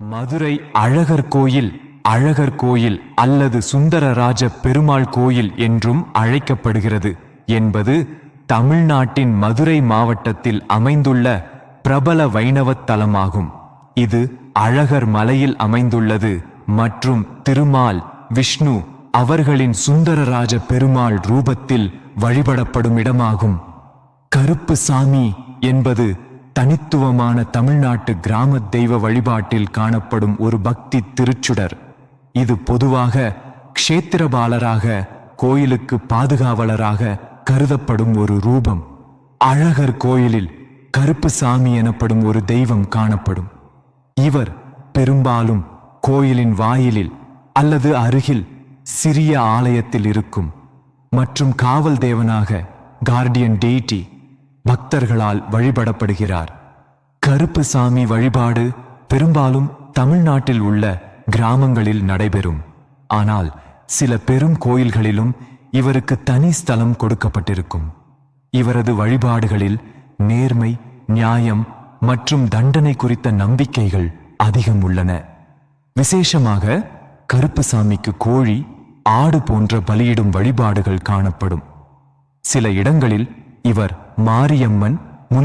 மதுரை அழகர் கோயில் அழகர் கோயில் அல்லது சுந்தரராஜ பெருமாள் கோயில் என்றும் அழைக்கப்படுகிறது என்பது தமிழ்நாட்டின் மதுரை மாவட்டத்தில் அமைந்துள்ள பிரபல வைணவத் தலமாகும். இது அழகர் மலையில் அமைந்துள்ளது மற்றும் திருமால் விஷ்ணு அவர்களின் சுந்தரராஜ பெருமாள் ரூபத்தில் வழிபடப்படும் இடமாகும். கருப்பு சாமி என்பது தனித்துவமான தமிழ்நாட்டு கிராம தெய்வ வழிபாட்டில் காணப்படும் ஒரு பக்தி திருச்சுடர். இது பொதுவாக க்ஷேத்திரபாலராக கோயிலுக்கு பாதுகாவலராக கருதப்படும் ஒரு ரூபம். அழகர் கோயிலில் கருப்பு சாமி எனப்படும் ஒரு தெய்வம் காணப்படும். இவர் பெரும்பாலும் கோயிலின் வாயிலில் அல்லது அருகில் சிறிய ஆலயத்தில் இருக்கும். மற்றும் காவல் தேவனாக கார்டியன் டெய்டி பக்தர்களால் வழிபடப்படுகிறார். கருப்பு சாமி வழிபாடு பெரும்பாலும் தமிழ்நாட்டில் உள்ள கிராமங்களில் நடைபெறும். ஆனால் சில பெரும் கோயில்களிலும் இவருக்கு தனி ஸ்தலம் கொடுக்கப்பட்டிருக்கும். இவரது வழிபாடுகளில் நேர்மை நியாயம் மற்றும் தண்டனை குறித்த நம்பிக்கைகள் அதிகம் உள்ளன. விசேஷமாக கருப்புசாமிக்கு கோழி ஆடு போன்ற பலியிடும் வழிபாடுகள் காணப்படும். சில இடங்களில் இவர் மாரியம்மன்